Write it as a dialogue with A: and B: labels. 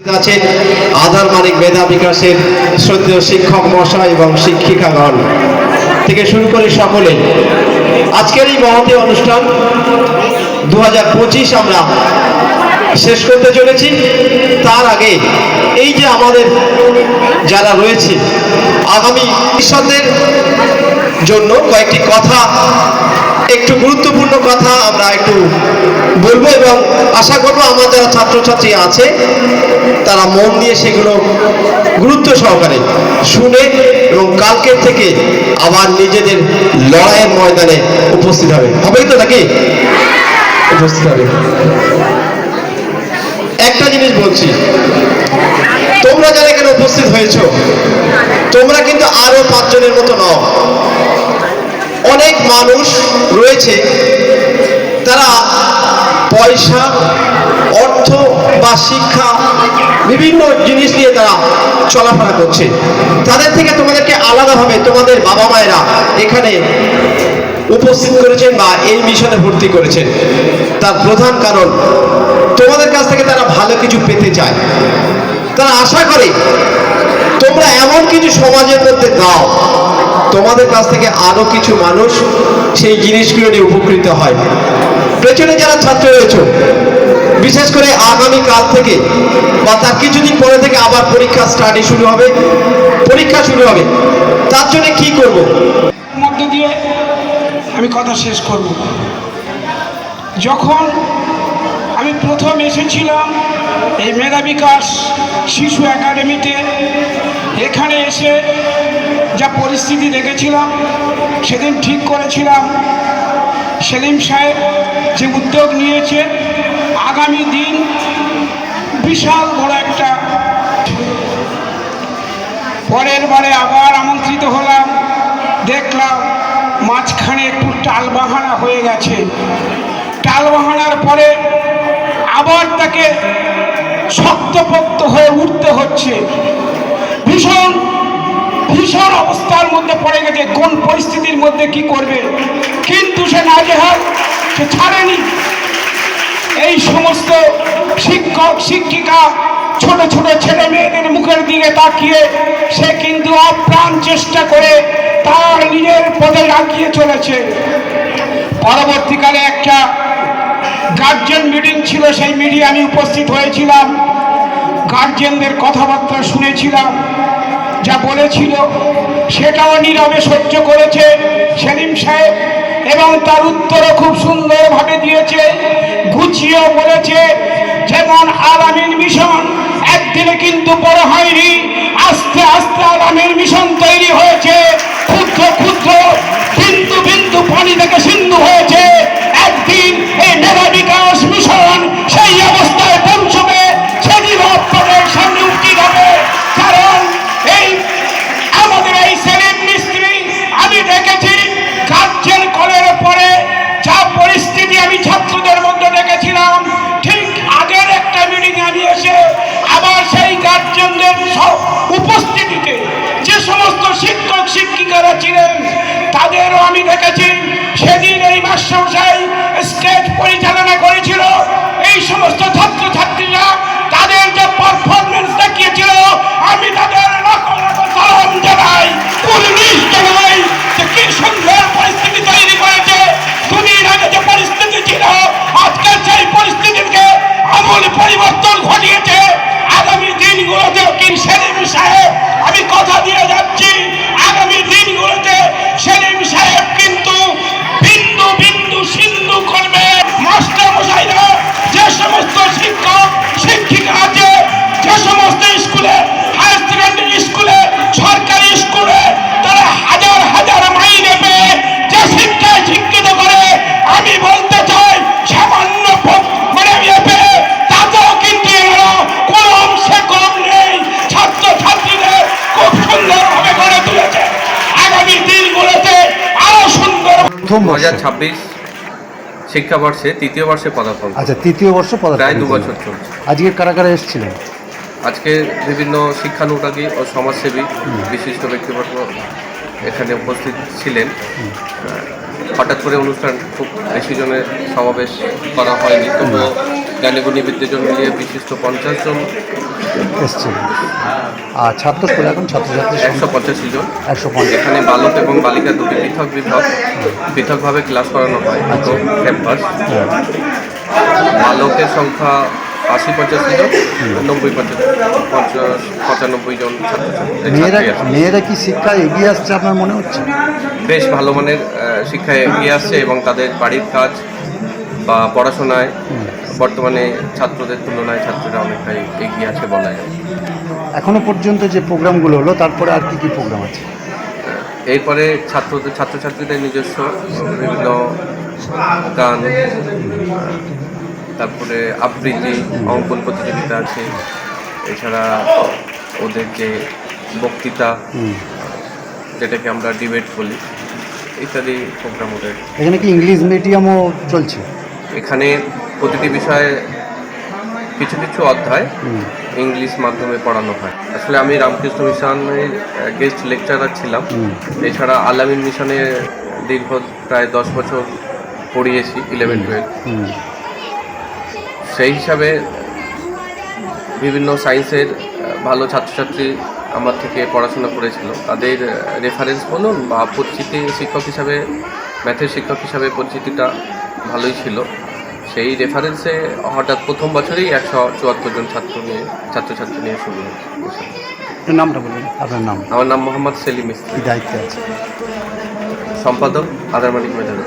A: আছেন আধার মানিক মেধা বিকাশের শ্রদ্ধেয় শিক্ষক মশাই এবং শিক্ষিকাগণ। থেকে শুরু করে সকলে। আজকের এই মহতী অনুষ্ঠান দু হাজার পঁচিশ আমরা শেষ করতে চলেছি। তার আগে এই যে আমাদের যারা রয়েছে, আগামী ভবিষ্যতের জন্য কয়েকটি কথা, একটু গুরুত্বপূর্ণ কথা আমরা একটু বলব এবং আশা করব আমার যারা ছাত্রছাত্রী আছে তারা মন দিয়ে সেগুলো গুরুত্ব সহকারে শুনে এবং কালকের থেকে আবার নিজেদের লড়াইয়ের ময়দানে উপস্থিত হবে। হবে তো নাকি উপস্থিত হবে। একটা জিনিস বলছি, তোমরা যারা এখানে উপস্থিত হয়েছো, তোমরা কিন্তু আরও পাঁচজনের মতো নও। অনেক মানুষ রয়েছে, তারা পয়সা, অর্থ বা শিক্ষা বিভিন্ন জিনিস নিয়ে তারা চলাফেরা করছে। তাদের থেকে তোমাদেরকে আলাদাভাবে তোমাদের বাবা মায়েরা এখানে উপস্থিত করেছেন বা এই মিশনে ভর্তি করেছেন। তার প্রধান কারণ, তোমাদের কাছ থেকে তারা ভালো কিছু পেতে চায়। তারা আশা করে, তোমরা এমন কিছু সমাজের মধ্যে দাও তোমাদের কাছ থেকে আরও কিছু মানুষ সেই জিনিসগুলো নিয়ে উপকৃত হয়। পেছনে যারা ছাত্র রয়েছে, বিশেষ করে আগামী কাল থেকে বা তার কিছুদিন পরে থেকে আবার পরীক্ষা স্টাডি শুরু হবে। পরীক্ষা শুরু হবে। তার জন্য কি করব?
B: মধ্য দিয়ে আমি কথা শেষ করব। যখন আমি প্রথম এসেছিলাম এই মেধা বিকাশ শিশু একাডেমিতে এখানে এসে যা পরিস্থিতি দেখেছিলাম, সেদিন ঠিক করেছিলাম। সেলিম সাহেব যে উদ্যোগ নিয়েছে, আগামী দিন বিশাল বড় একটা পরের বারে আবার আমন্ত্রিত হলাম। দেখলাম মাঝখানে একটু টালবাহানা হয়ে গেছে। টালবাহানার পরে আবার তাকে শক্তপোক্ত হয়ে উঠতে হচ্ছে। ভীষণ ভীষণ অবস্থার মধ্যে পড়ে গেছে। কোন পরিস্থিতির মধ্যে কি করবে? কিন্তু সে নাজেহাল, সে ছাড়েনি। এই সমস্ত শিক্ষক, শিক্ষিকা, ছোট ছোট ছেলে মেয়েদের মুখের দিকে তাকিয়ে সে কিন্তু আপ্রাণ চেষ্টা করে তার নিজের পদে রাখিয়ে চলেছে। পরবর্তীকালে একটা গার্জেন মিটিং ছিল, সেই মিটিংয়ে আমি উপস্থিত হয়েছিলাম। গার্জেনদের কথাবার্তা শুনেছিলাম। যা বলেছিল, সেটাও নীরবে সহ্য করেছে সেলিম সাহেব এবং তার উত্তরও খুব সুন্দরভাবে দিয়েছে, গুছিয়েও বলেছে, যেমন আলামিন মিশন একদিনে কিন্তু বড় হয়নি, আস্তে আস্তে আলামিন মিশন তৈরি হয়েছে। তাদেরও আমি দেখেছি সেদিন
C: প্রথম
D: দু হাজার ছাব্বিশ শিক্ষাবর্ষে তৃতীয় বর্ষে পদার্পণ
C: আচ্ছা তৃতীয় বর্ষ পদার্পণ
D: প্রায় দু বছর চলছে।
C: আজকে কারা কারা এসেছিলেন?
D: আজকে বিভিন্ন শিক্ষানুরাগী ও সমাজসেবী বিশিষ্ট ব্যক্তিবর্গ এখানে উপস্থিত ছিলেন। হঠাৎ করে অনুষ্ঠান খুব বেশি জনের সমাবেশ করা হয়নি তবুও জ্ঞানীগুণী বিদ্যাজন মিলিয়ে বিশিষ্ট পঞ্চাশ জন।
C: এসেছিলেন আর ছাত্র স্কুলে এখন ছাত্রছাত্রী
D: একশো পঁচাশি জন।
C: একশো পঞ্চাশ।
D: এখানে বালক এবং বালিকা দুটি পৃথক বিভাগ। পৃথকভাবে ক্লাস করানো হয় দুটো ক্যাম্পাস। বালকের সংখ্যা আশি পঁচাশি জন নব্বই পঞ্চাশ পঞ্চাশ পঁচানব্বই জন
C: মেয়েরা মেয়েরা কি শিক্ষায় এগিয়ে আসছে আপনার মনে হচ্ছে?
D: বেশ ভালো মানের শিক্ষায় এগিয়ে আসছে এবং তাদের বাড়ির কাজ বা পড়াশোনায় বর্তমানে ছাত্রদের তুলনায় ছাত্ররা অনেকটাই এগিয়ে আছে বলা যায়।
C: এখনও পর্যন্ত যে প্রোগ্রামগুলো হলো তারপরে আর কি কি প্রোগ্রাম আছে?
D: এরপরে ছাত্রদের ছাত্রছাত্রীদের নিজস্ব বিভিন্ন গান তারপরে আবৃত্তি অঙ্কন প্রতিযোগিতা আছে। এছাড়া ওদের যে বক্তৃতা যেটাকে আমরা ডিবেট বলি ইত্যাদি প্রোগ্রাম ওদের
C: এখানে কি ইংলিশ মিডিয়ামও চলছে?
D: এখানে প্রতিটি বিষয়ে কিছু কিছু অধ্যায় ইংলিশ মাধ্যমে পড়ানো হয়। আসলে আমি রামকৃষ্ণ মিশনের গেস্ট লেকচারার ছিলাম। এছাড়া আলামিন মিশনে দীর্ঘ প্রায় দশ বছর পড়িয়েছি ইলেভেন টুয়েলভ সেই হিসাবে বিভিন্ন সায়েন্সের ভালো ছাত্রছাত্রী আমার থেকে পড়াশোনা করেছিল। তাদের রেফারেন্স বলুন বা পরিচিতি শিক্ষক হিসাবে ম্যাথের শিক্ষক হিসাবে পরিচিতিটা ভালোই ছিল। সেই রেফারেন্সে হঠাৎ প্রথম বছরেই একশো চুয়াত্তর জন ছাত্র নিয়ে ছাত্রছাত্রী নিয়ে শুরু হয়েছে।
C: নামটা বলুন আপনার নাম?
D: আমার নাম মোহাম্মদ সেলিম ইসলাম।
C: দায়িত্বে আছে
D: সম্পাদক আদার মালিক মেধাবী